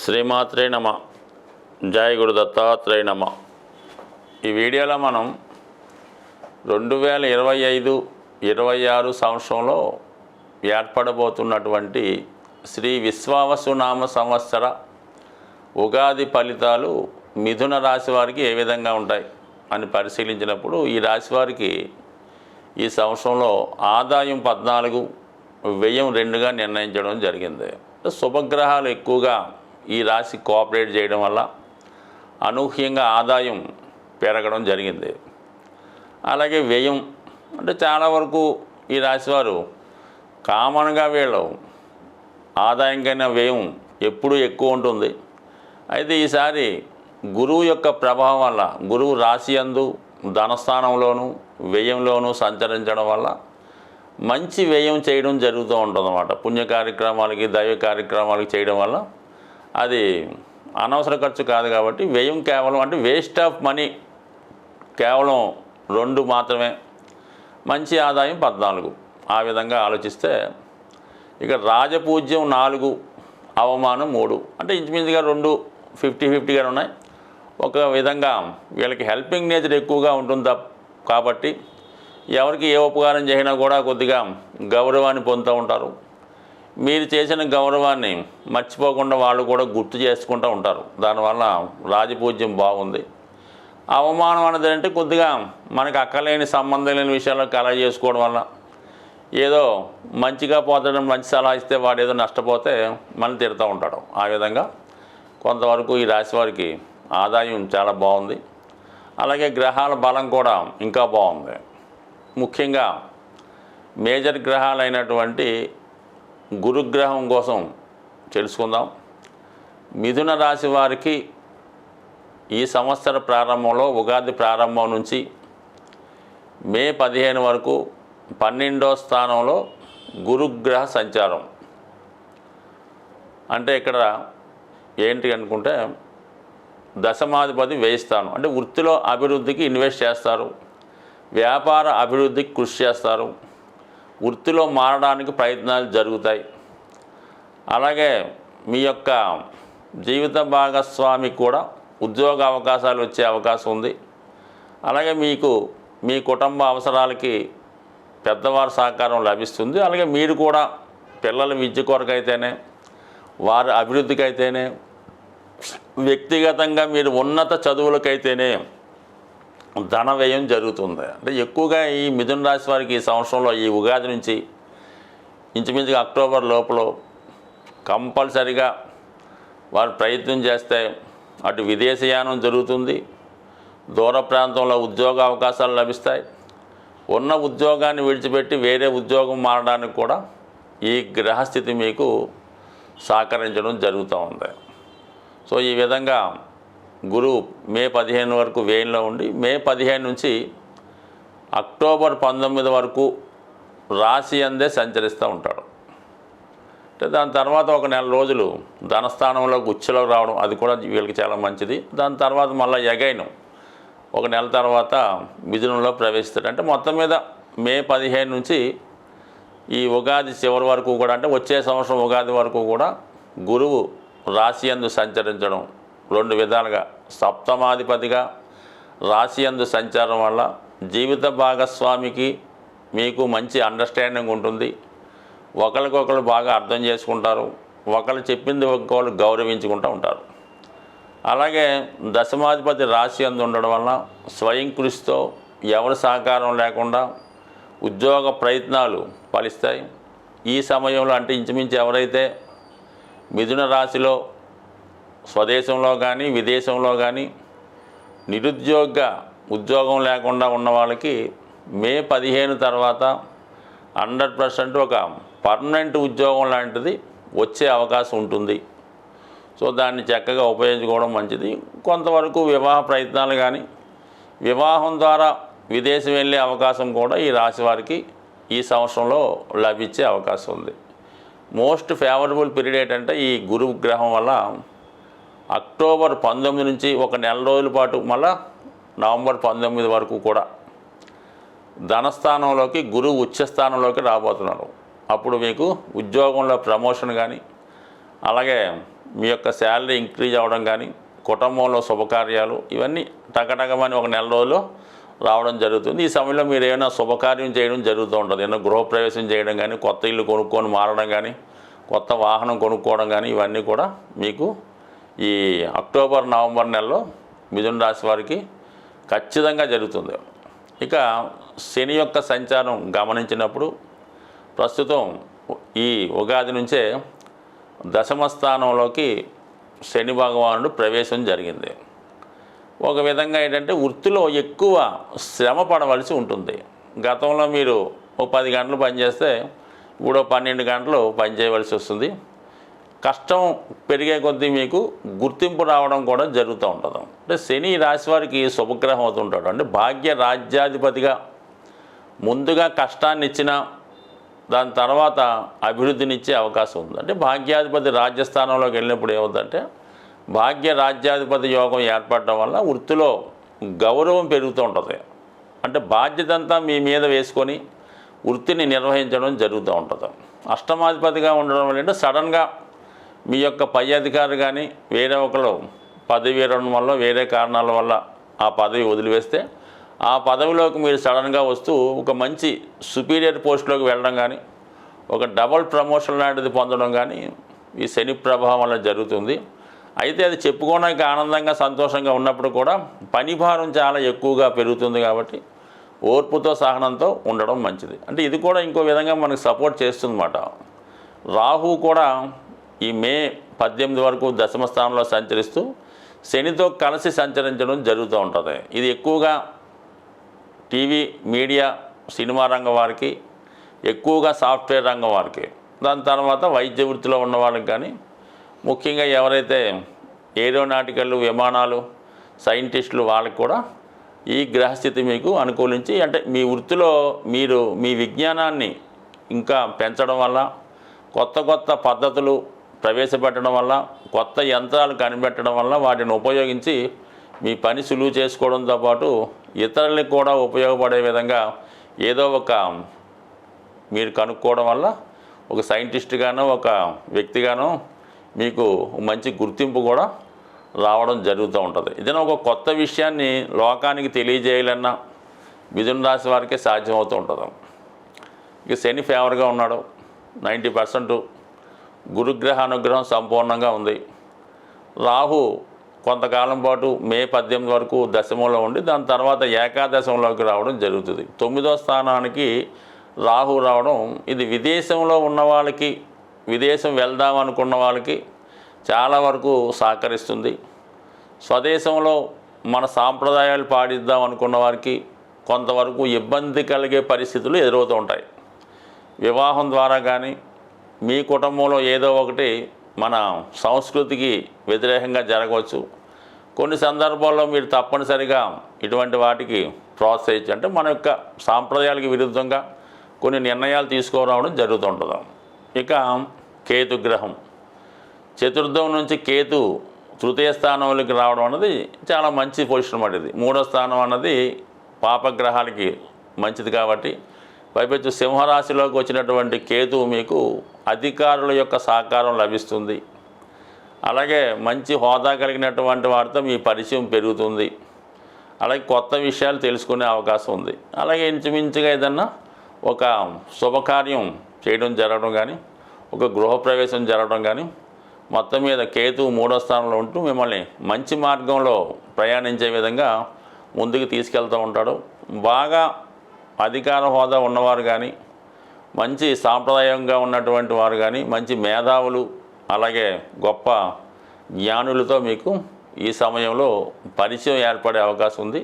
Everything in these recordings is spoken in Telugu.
శ్రీమాత్రే నమ. జయ గురు దత్తాత్రేయ నమ. ఈ వీడియోలో మనం రెండు వేల ఇరవై ఐదు ఇరవై ఆరు సంవత్సరంలో ఏర్పడబోతున్నటువంటి శ్రీ విశ్వావసునామ సంవత్సర ఉగాది ఫలితాలు మిథున రాశి వారికి ఏ విధంగా ఉంటాయి అని పరిశీలించినప్పుడు ఈ రాశి వారికి ఈ సంవత్సరంలో ఆదాయం పద్నాలుగు వ్యయం రెండుగా నిర్ణయించడం జరిగింది. శుభగ్రహాలు ఎక్కువగా ఈ రాశి కోఆపరేట్ చేయడం వల్ల అనూహ్యంగా ఆదాయం పెరగడం జరిగింది. అలాగే వ్యయం అంటే చాలా వరకు ఈ రాశివారు కామన్గా వీళ్ళు ఆదాయం కన్నా వ్యయం ఎప్పుడూ ఎక్కువ ఉంటుంది. అయితే ఈసారి గురువు యొక్క ప్రభావం వల్ల గురువు రాశి అందు ధనస్థానంలోను వ్యయంలోనూ సంచరించడం వల్ల మంచి వ్యయం చేయడం జరుగుతూ ఉంటుందన్నమాట. పుణ్య కార్యక్రమాలకి దైవ కార్యక్రమాలకి చేయడం వల్ల అది అనవసర ఖర్చు కాదు కాబట్టి వ్యయం కేవలం అంటే వేస్ట్ ఆఫ్ మనీ కేవలం రెండు మాత్రమే. మంచి ఆదాయం పద్నాలుగు. ఆ విధంగా ఆలోచిస్తే ఇక రాజపూజ్యం నాలుగు అవమానం మూడు. అంటే ఇంచుమించుగా రెండు ఫిఫ్టీ ఫిఫ్టీగా ఉన్నాయి. ఒక విధంగా వీళ్ళకి హెల్పింగ్ నేచర్ ఎక్కువగా ఉంటుంది కాబట్టి ఎవరికి ఏ ఉపకారం చేసినా కూడా కొద్దిగా గౌరవాన్ని పొందుతూ ఉంటారు. మీరు చేసిన గౌరవాన్ని మర్చిపోకుండా వాళ్ళు కూడా గుర్తు చేసుకుంటూ ఉంటారు. దానివల్ల రాజపూజ్యం బాగుంది. అవమానం అనేది అంటే కొద్దిగా మనకు అక్కలేని సంబంధం లేని విషయాల్లో కలగ చేసుకోవడం వల్ల ఏదో మంచిగా పోతాడని మంచి సలహా ఇస్తే వాడు ఏదో నష్టపోతే మనం తిడుతూ ఉంటాడు. ఆ విధంగా కొంతవరకు ఈ రాశి వారికి ఆదాయం చాలా బాగుంది. అలాగే గ్రహాల బలం కూడా ఇంకా బాగుంది. ముఖ్యంగా మేజర్ గ్రహాలైనటువంటి గురుగ్రహం కోసం తెలుసుకుందాం. మిథున రాశి వారికి ఈ సంవత్సర ప్రారంభంలో ఉగాది ప్రారంభం నుంచి మే పదిహేను వరకు పన్నెండో స్థానంలో గురుగ్రహ సంచారం. అంటే ఇక్కడ ఏంటి అనుకుంటే దశమాధిపతి వేయిస్తాను అంటే వృత్తిలో అభివృద్ధికి ఇన్వెస్ట్ చేస్తారు. వ్యాపార అభివృద్ధికి కృషి చేస్తారు. వృత్తిలో మారడానికి ప్రయత్నాలు జరుగుతాయి. అలాగే మీ యొక్క జీవిత భాగస్వామి కూడా ఉద్యోగ అవకాశాలు వచ్చే అవకాశం ఉంది. అలాగే మీకు మీ కుటుంబ అవసరాలకి పెద్దవారి సహకారం లభిస్తుంది. అలాగే మీరు కూడా పిల్లల విద్య కొరకైతేనే వారి అభివృద్ధికి అయితేనే వ్యక్తిగతంగా మీరు ఉన్నత చదువులకైతేనే ధన వ్యయం జరుగుతుంది. అంటే ఎక్కువగా ఈ మిథున రాశి వారికి ఈ సంవత్సరంలో ఈ ఉగాది నుంచి ఇంచుమించుగా అక్టోబర్ లోపల కంపల్సరిగా వారు ప్రయత్నం చేస్తే అటు విదేశయానం జరుగుతుంది. దూర ప్రాంతంలో ఉద్యోగ అవకాశాలు లభిస్తాయి. ఉన్న ఉద్యోగాన్ని విడిచిపెట్టి వేరే ఉద్యోగం మారడానికి కూడా ఈ గ్రహస్థితి మీకు సహకరించడం జరుగుతూ ఉంది. సో ఈ విధంగా గురువు మే పదిహేను వరకు వేయంలో ఉండి మే పదిహేను నుంచి అక్టోబర్ పంతొమ్మిది వరకు రాశి అందే సంచరిస్తూ ఉంటాడు. అంటే దాని తర్వాత ఒక నెల రోజులు ధనస్థానంలో గుచ్చులో రావడం అది కూడా వీళ్ళకి చాలా మంచిది. దాని తర్వాత మళ్ళీ ఎగైను ఒక నెల తర్వాత మిథునంలో ప్రవేశిస్తాడు. అంటే మొత్తం మీద మే పదిహేను నుంచి ఈ ఉగాది చివరి వరకు కూడా అంటే వచ్చే సంవత్సరం ఉగాది వరకు కూడా గురువు రాశి యందు సంచరించడం రెండు విధాలుగా. సప్తమాధిపతిగా రాశి యందు సంచారం వల్ల జీవిత భాగస్వామికి మీకు మంచి అండర్స్టాండింగ్ ఉంటుంది. ఒకరికొకరు బాగా అర్థం చేసుకుంటారు. ఒకరు చెప్పింది ఒకరు గౌరవించుకుంటూ ఉంటారు. అలాగే దశమాధిపతి రాశి అందు ఉండడం వల్ల స్వయం కృషితో ఎవరి సహకారం లేకుండా ఉద్యోగ ప్రయత్నాలు ఫలిస్తాయి. ఈ సమయంలో అంటే ఇంచుమించు ఎవరైతే మిథున రాశిలో స్వదేశంలో కానీ విదేశంలో కానీ నిరుద్యోగ ఉద్యోగం లేకుండా ఉన్న వాళ్ళకి మే పదిహేను తర్వాత హండ్రెడ్ పర్సెంట్ ఒక పర్మనెంట్ ఉద్యోగం లాంటిది వచ్చే అవకాశం ఉంటుంది. సో దాన్ని చక్కగా ఉపయోగించుకోవడం మంచిది. కొంతవరకు వివాహ ప్రయత్నాలు కానీ వివాహం ద్వారా విదేశం వెళ్ళే అవకాశం కూడా ఈ రాశి వారికి ఈ సంవత్సరంలో లభించే అవకాశం ఉంది. మోస్ట్ ఫేవరబుల్ పీరియడ్ ఏంటంటే ఈ గురు గ్రహం వల్ల అక్టోబర్ పంతొమ్మిది నుంచి ఒక నెల రోజుల పాటు మళ్ళా నవంబర్ పంతొమ్మిది వరకు కూడా ధనస్థానంలోకి గురువు ఉచ్చస్థానంలోకి రాబోతున్నారు. అప్పుడు మీకు ఉద్యోగంలో ప్రమోషన్ కానీ అలాగే మీ యొక్క శాలరీ ఇంక్రీజ్ అవ్వడం కానీ కుటుంబంలో శుభకార్యాలు ఇవన్నీ టకటకమని ఒక నెల రోజులు రావడం జరుగుతుంది. ఈ సమయంలో మీరు ఏమైనా శుభకార్యం చేయడం జరుగుతూ ఉంటుంది. ఏమైనా గృహప్రవేశం చేయడం కానీ కొత్త ఇల్లు కొనుక్కొని మారడం కానీ కొత్త వాహనం కొనుక్కోవడం కానీ ఇవన్నీ కూడా మీకు ఈ అక్టోబర్ నవంబర్ నెలలో మిథున రాశి వారికి ఖచ్చితంగా జరుగుతుంది. ఇక శని యొక్క సంచారం గమనించినప్పుడు ప్రస్తుతం ఈ ఉగాది నుంచే దశమ స్థానంలోకి శని భగవానుడు ప్రవేశం జరిగింది. ఒక విధంగా ఏంటంటే వృత్తిలో ఎక్కువ శ్రమ పడవలసి ఉంటుంది. గతంలో మీరు ఓ పది గంటలు పనిచేస్తే ఇప్పుడు పన్నెండు గంటలు పనిచేయవలసి వస్తుంది. కష్టం పెరిగే కొద్దీ మీకు గుర్తింపు రావడం కూడా జరుగుతూ ఉంటుంది. అంటే శని రాశి వారికి శుభగ్రహం అవుతుంటాడు. అంటే భాగ్య రాజ్యాధిపతిగా ముందుగా కష్టాన్ని ఇచ్చిన దాని తర్వాత అభివృద్ధినిచ్చే అవకాశం ఉంది. అంటే భాగ్యాధిపతి రాజ్యస్థానంలోకి వెళ్ళినప్పుడు ఏమవుతుందంటే భాగ్య రాజ్యాధిపతి యోగం ఏర్పడటం వల్ల వృత్తిలో గౌరవం పెరుగుతూ ఉంటుంది. అంటే బాధ్యత అంతా మీ మీద వేసుకొని వృత్తిని నిర్వహించడం జరుగుతూ ఉంటుంది. అష్టమాధిపతిగా ఉండడం వల్ల సడన్గా మీ యొక్క పై అధికారి కానీ వేరే ఒకరు పదవి వేరడం వల్ల వేరే కారణాల వల్ల ఆ పదవి వదిలివేస్తే ఆ పదవిలోకి మీరు సడన్గా వస్తూ ఒక మంచి సుపీరియర్ పోస్ట్లోకి వెళ్ళడం కానీ ఒక డబల్ ప్రమోషన్ లాంటిది పొందడం కానీ ఈ శని ప్రభావం వల్ల జరుగుతుంది. అయితే అది చెప్పుకోవడానికి ఆనందంగా సంతోషంగా ఉన్నప్పుడు కూడా పని భారం చాలా ఎక్కువగా పెరుగుతుంది కాబట్టి ఓర్పుతో సహనంతో ఉండడం మంచిది. అంటే ఇది కూడా ఇంకో విధంగా మనకు సపోర్ట్ చేస్తుందన్నమాట. రాహు కూడా ఈ మే పద్దెనిమిది వరకు దశమ స్థానంలో సంచరిస్తూ శనితో కలిసి సంచరించడం జరుగుతూ ఉంటుంది. ఇది ఎక్కువగా టీవీ మీడియా సినిమా రంగం వారికి ఎక్కువగా సాఫ్ట్వేర్ రంగం వారికి. దాని తర్వాత వైద్య వృత్తిలో ఉన్న వాళ్ళకి కానీ ముఖ్యంగా ఎవరైతే ఏరోనాటికల్ విమానాలు సైంటిస్టులు వాళ్ళకి కూడా ఈ గ్రహస్థితి మీకు అనుకూలించి అంటే మీ వృత్తిలో మీరు మీ విజ్ఞానాన్ని ఇంకా పెంచడం వల్ల కొత్త కొత్త పద్ధతులు ప్రవేశపెట్టడం వల్ల కొత్త యంత్రాలు కనిపెట్టడం వల్ల వాటిని ఉపయోగించి మీ పని సులువు చేసుకోవడంతో పాటు ఇతరులకు కూడా ఉపయోగపడే విధంగా ఏదో ఒక మీరు కనుక్కోవడం వల్ల ఒక సైంటిస్ట్గానో ఒక వ్యక్తిగానో మీకు మంచి గుర్తింపు కూడా రావడం జరుగుతూ ఉంటుంది. ఏదైనా ఒక కొత్త విషయాన్ని లోకానికి తెలియజేయాలన్నా మిథున రాశి వారికే సాధ్యమవుతూ ఉంటుంది. ఇక శని ఫేవర్గా ఉన్నాడు. నైంటీ పర్సెంట్ గురుగ్రహ అనుగ్రహం సంపూర్ణంగా ఉంది. రాహు కొంతకాలం పాటు మే పద్దెనిమిది వరకు దశమంలో ఉండి దాని తర్వాత ఏకాదశంలోకి రావడం జరుగుతుంది. తొమ్మిదో స్థానానికి రాహు రావడం ఇది విదేశంలో ఉన్న వాళ్ళకి విదేశం వెళ్దాం అనుకున్న వాళ్ళకి చాలా వరకు సహకరిస్తుంది. స్వదేశంలో మన సాంప్రదాయాలు పాటిద్దాం అనుకున్న వారికి కొంతవరకు ఇబ్బంది కలిగే పరిస్థితులు ఎదురవుతూ ఉంటాయి. వివాహం ద్వారా కానీ మీ కుటుంబంలో ఏదో ఒకటి మన సంస్కృతికి వ్యతిరేకంగా జరగవచ్చు. కొన్ని సందర్భాల్లో మీరు తప్పనిసరిగా ఇటువంటి వాటికి ప్రోత్సహించి అంటే మన యొక్క సాంప్రదాయాలకు విరుద్ధంగా కొన్ని నిర్ణయాలు తీసుకురావడం జరుగుతుంటుంది. ఇక కేతు గ్రహం. చతుర్థం నుంచి కేతు తృతీయ స్థానంలోకి రావడం అన్నది చాలా మంచి పొజిషన్ అన్నమాట ఇది మూడో స్థానం అన్నది పాపగ్రహాలకి మంచిది కాబట్టి పైపెచ్చు సింహరాశిలోకి వచ్చినటువంటి కేతు మీకు అధికారుల యొక్క సహకారం లభిస్తుంది. అలాగే మంచి హోదా కలిగినటువంటి వారితో మీ పరిచయం పెరుగుతుంది. అలాగే కొత్త విషయాలు తెలుసుకునే అవకాశం ఉంది. అలాగే ఇంచుమించుగా ఏదన్నా ఒక శుభకార్యం చేయడం జరగడం కానీ ఒక గృహప్రవేశం జరగడం కానీ మొత్తం మీద కేతు మూడో స్థానంలో ఉంటూ మిమ్మల్ని మంచి మార్గంలో ప్రయాణించే విధంగా ముందుకు తీసుకెళ్తూ ఉంటాడు. బాగా అధికార హోదా ఉన్నవారు కానీ మంచి సాంప్రదాయంగా ఉన్నటువంటి వారు కానీ మంచి మేధావులు అలాగే గొప్ప జ్ఞానులతో మీకు ఈ సమయంలో పరిచయం ఏర్పడే అవకాశం ఉంది.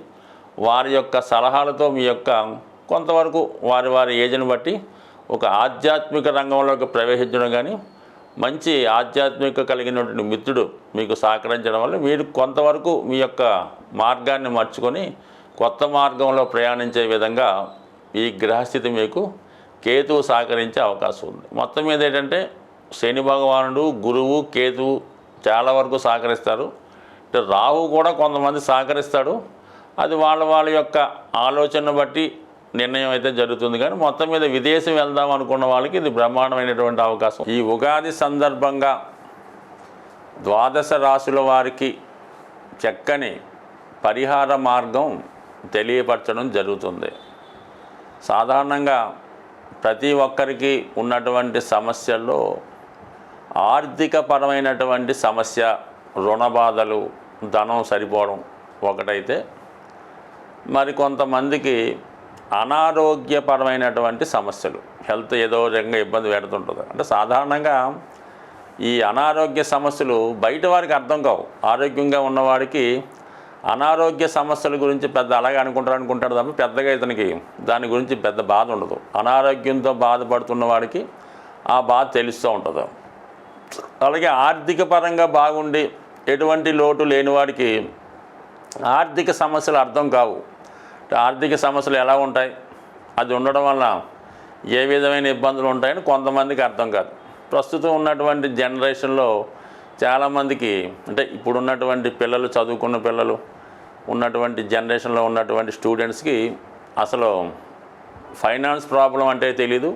వారి యొక్క సలహాలతో మీ యొక్క కొంతవరకు వారి వారి ఏజ్ని బట్టి ఒక ఆధ్యాత్మిక రంగంలోకి ప్రవేశించడం కానీ మంచి ఆధ్యాత్మిక కలిగినటువంటి మిత్రుడు మీకు సహకరించడం వల్ల మీరు కొంతవరకు మీ యొక్క మార్గాన్ని మర్చుకొని కొత్త మార్గంలో ప్రయాణించే విధంగా ఈ గ్రహస్థితి మీకు కేతువు సహకరించే అవకాశం ఉంది. మొత్తం మీద ఏంటంటే శని భగవానుడు గురువు కేతువు చాలా వరకు సహకరిస్తారు. అంటే రాహు కూడా కొంతమంది సహకరిస్తాడు. అది వాళ్ళ వాళ్ళ యొక్క ఆలోచన బట్టి నిర్ణయం అయితే జరుగుతుంది. కానీ మొత్తం మీద విదేశం వెళ్దాం అనుకున్న వాళ్ళకి ఇది బ్రహ్మాండమైనటువంటి అవకాశం. ఈ ఉగాది సందర్భంగా ద్వాదశ రాశుల వారికి చక్కని పరిహార మార్గం తెలియపరచడం జరుగుతుంది. సాధారణంగా ప్రతి ఒక్కరికి ఉన్నటువంటి సమస్యల్లో ఆర్థికపరమైనటువంటి సమస్య రుణ బాధలు ధనం సరిపోవడం ఒకటైతే మరి కొంతమందికి అనారోగ్యపరమైనటువంటి సమస్యలు. హెల్త్ ఏదో రకంగా ఇబ్బంది పెడుతుంటుంది. అంటే సాధారణంగా ఈ అనారోగ్య సమస్యలు బయట వారికి అర్థం కావు. ఆరోగ్యంగా ఉన్నవాడికి అనారోగ్య సమస్యల గురించి పెద్ద అలాగే అనుకుంటారు అనుకుంటాడు తప్ప పెద్దగా ఇతనికి దాని గురించి పెద్ద బాధ ఉండదు. అనారోగ్యంతో బాధపడుతున్న వాడికి ఆ బాధ తెలుస్తూ ఉంటుంది. అలాగే ఆర్థిక పరంగా బాగుండి ఎటువంటి లోటు లేని వాడికి ఆర్థిక సమస్యలు అర్థం కావు. ఆర్థిక సమస్యలు ఎలా ఉంటాయి? అది ఉండడం వల్ల ఏ విధమైన ఇబ్బందులు ఉంటాయని కొంతమందికి అర్థం కాదు. ప్రస్తుతం ఉన్నటువంటి జనరేషన్లో చాలామందికి అంటే ఇప్పుడు ఉన్నటువంటి పిల్లలు చదువుకున్న పిల్లలు ఉన్నటువంటి జనరేషన్లో ఉన్నటువంటి స్టూడెంట్స్కి అసలు ఫైనాన్స్ ప్రాబ్లం అంటే తెలీదు.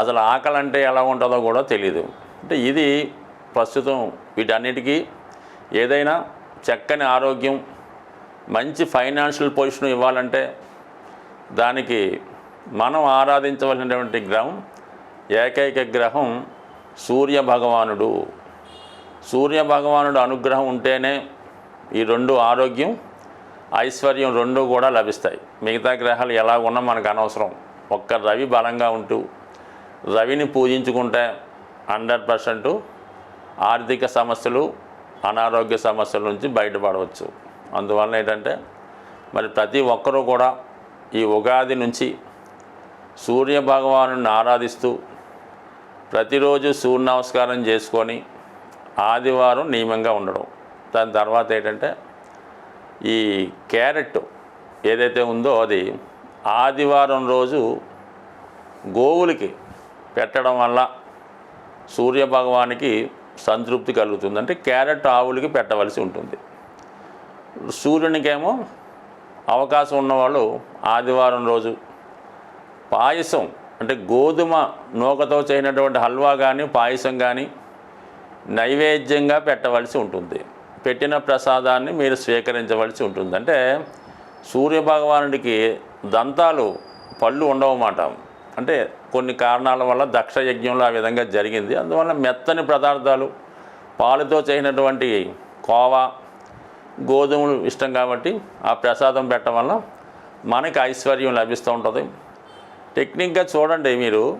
అసలు ఆకలి అంటే ఎలా ఉంటుందో కూడా తెలియదు అంటే ఇది ప్రస్తుతం వీటన్నిటికీ ఏదైనా చక్కని ఆరోగ్యం మంచి ఫైనాన్షియల్ పొజిషన్ ఇవ్వాలంటే దానికి మనం ఆరాధించవలసినటువంటి గ్రహం ఏకైక గ్రహం సూర్య భగవానుడు. సూర్య భగవానుడు అనుగ్రహం ఉంటేనే ఈ రెండు ఆరోగ్యం ఐశ్వర్యం రెండు కూడా లభిస్తాయి. మిగతా గ్రహాలు ఎలా ఉన్నా మనకు అనవసరం. ఒక్క రవి బలంగా ఉంటూ రవిని పూజించుకుంటే హండ్రెడ్ పర్సెంట్ ఆర్థిక సమస్యలు అనారోగ్య సమస్యల నుంచి బయటపడవచ్చు. అందువలన ఏంటంటే మరి ప్రతి ఒక్కరూ కూడా ఈ ఉగాది నుంచి సూర్య భగవాను ఆరాధిస్తూ ప్రతిరోజు సూర్య నమస్కారం చేసుకొని ఆదివారం నియమంగా ఉండడం. దాని తర్వాత ఏంటంటే ఈ క్యారెట్ ఏదైతే ఉందో అది ఆదివారం రోజు గోవులకి పెట్టడం వల్ల సూర్య భగవానికి సంతృప్తి కలుగుతుంది. అంటే క్యారెట్ ఆవులకి పెట్టవలసి ఉంటుంది. సూర్యునికేమో అవకాశం ఉన్నవాళ్ళు ఆదివారం రోజు పాయసం అంటే గోధుమ నూకతో చేయనటువంటి హల్వా కానీ పాయసం కానీ నైవేద్యంగా పెట్టవలసి ఉంటుంది. పెట్టిన ప్రసాదాన్ని మీరు స్వీకరించవలసి ఉంటుంది. అంటే సూర్యభగవానుడికి దంతాలు పళ్ళు ఉండవన్నమాట అంటే కొన్ని కారణాల వల్ల దక్ష యజ్ఞంలో ఆ విధంగా జరిగింది. అందువల్ల మెత్తని పదార్థాలు పాలుతో చేసినటువంటి కోవా గోధుమలు ఇష్టం కాబట్టి ఆ ప్రసాదం పెట్టడం వల్ల మనకి ఐశ్వర్యం లభిస్తూ ఉంటుంది. టెక్నిక్గా చూడండి మీరు.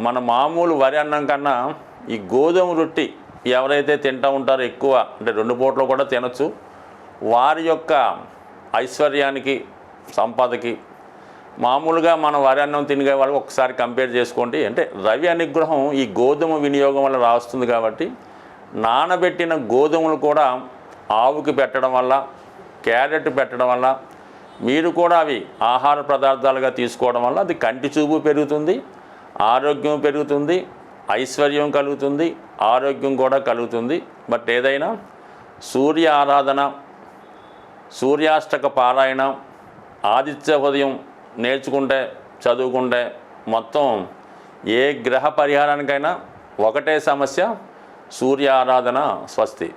మన మామూలు వరి అన్నం కన్నా ఈ గోధుమ రొట్టి ఎవరైతే తింటూ ఉంటారో ఎక్కువ అంటే రెండు పూటలు కూడా తినచ్చు. వారి యొక్క ఐశ్వర్యానికి సంపదకి మామూలుగా మనం వరి అన్నం తినే వాళ్ళకి ఒకసారి కంపేర్ చేసుకోండి. అంటే రవి అనుగ్రహం ఈ గోధుమ వినియోగం వల్ల రాస్తుంది కాబట్టి నానబెట్టిన గోధుమలు కూడా ఆవుకి పెట్టడం వల్ల క్యారెట్ పెట్టడం వల్ల మీరు కూడా అవి ఆహార పదార్థాలుగా తీసుకోవడం వల్ల అది కంటి చూపు పెరుగుతుంది ఆరోగ్యం పెరుగుతుంది ఐశ్వర్యం కలుగుతుంది ఆరోగ్యం కూడా కలుగుతుంది. బట్ ఏదైనా సూర్య ఆరాధన సూర్యాష్టక పారాయణం ఆదిత్య ఉదయం నేర్చుకుంటే చదువుకుంటే మొత్తం ఏ గ్రహ పరిహారానికైనా ఒకటే సమస్య సూర్య ఆరాధన స్వస్తి.